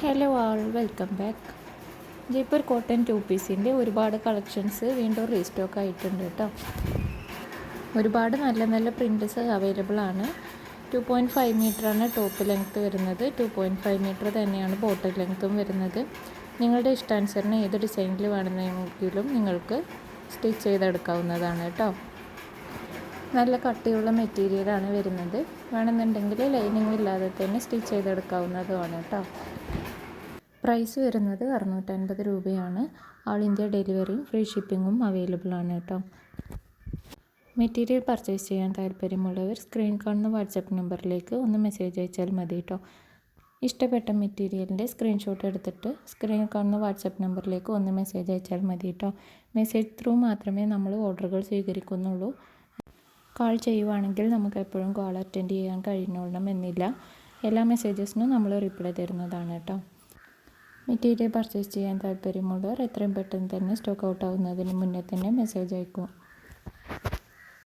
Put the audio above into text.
Hello all welcome back Jaipur cotton two പീസിന്റെ ഒരുപാട് collections വീണ്ടും റീസ്റ്റോക്ക് ആയിട്ടുണ്ട് കേട്ടോ. ഒരുപാട് നല്ല നല്ല പ്രിന്റ്സ് അവൈലബിൾ ആണ്. ടു പോയിന്റ് ഫൈവ് മീറ്ററാണ് ടോപ്പ് ലെങ്ത്ത് വരുന്നത്. ടു പോയിന്റ് ഫൈവ് മീറ്റർ തന്നെയാണ് ബോട്ടം ലെങ്ത്തും വരുന്നത്. നിങ്ങളുടെ ഇഷ്ടാനുസരണം ഏത് ഡിസൈനിൽ വേണമെങ്കിലും നിങ്ങൾക്ക് സ്റ്റിച്ച് ചെയ്തെടുക്കാവുന്നതാണ് കേട്ടോ. നല്ല കട്ടിയുള്ള മെറ്റീരിയലാണ് വരുന്നത്. വേണമെന്നുണ്ടെങ്കിൽ ലൈനിങ് ഇല്ലാതെ തന്നെ സ്റ്റിച്ച് ചെയ്തെടുക്കാവുന്നതുമാണ് കേട്ടോ. പ്രൈസ് വരുന്നത് അറുന്നൂറ്റൻപത് രൂപയാണ്. ആൾ ഇന്ത്യ ഡെലിവറിയും ഫ്രീ ഷിപ്പിങ്ങും അവൈലബിൾ ആണ് കേട്ടോ. മെറ്റീരിയൽ പർച്ചേസ് ചെയ്യാൻ താല്പര്യമുള്ളവർ സ്ക്രീൻ കാണുന്ന വാട്സപ്പ് നമ്പറിലേക്ക് ഒന്ന് മെസ്സേജ് അയച്ചാൽ മതി കേട്ടോ. ഇഷ്ടപ്പെട്ട മെറ്റീരിയലിന്റെ സ്ക്രീൻഷോട്ട് എടുത്തിട്ട് സ്ക്രീൻ കാണുന്ന വാട്സപ്പ് നമ്പറിലേക്ക് ഒന്ന് മെസ്സേജ് അയച്ചാൽ മതി കേട്ടോ. മെസ്സേജ് ത്രൂ മാത്രമേ നമ്മൾ ഓർഡറുകൾ സ്വീകരിക്കുന്നുള്ളൂ. കോൾ ചെയ്യുവാണെങ്കിൽ നമുക്ക് എപ്പോഴും കോൾ അറ്റൻഡ് ചെയ്യാൻ കഴിഞ്ഞോളണം എന്നില്ല. എല്ലാ മെസ്സേജസിനും നമ്മൾ റിപ്ലൈ തരുന്നതാണ് കേട്ടോ. മെറ്റീരിയൽ പർച്ചേസ് ചെയ്യാൻ താല്പര്യമുള്ളവർ എത്രയും പെട്ടെന്ന് തന്നെ സ്റ്റോക്ക് ഔട്ട് ആവുന്നതിന് മുന്നേ തന്നെ മെസ്സേജ് അയക്കും.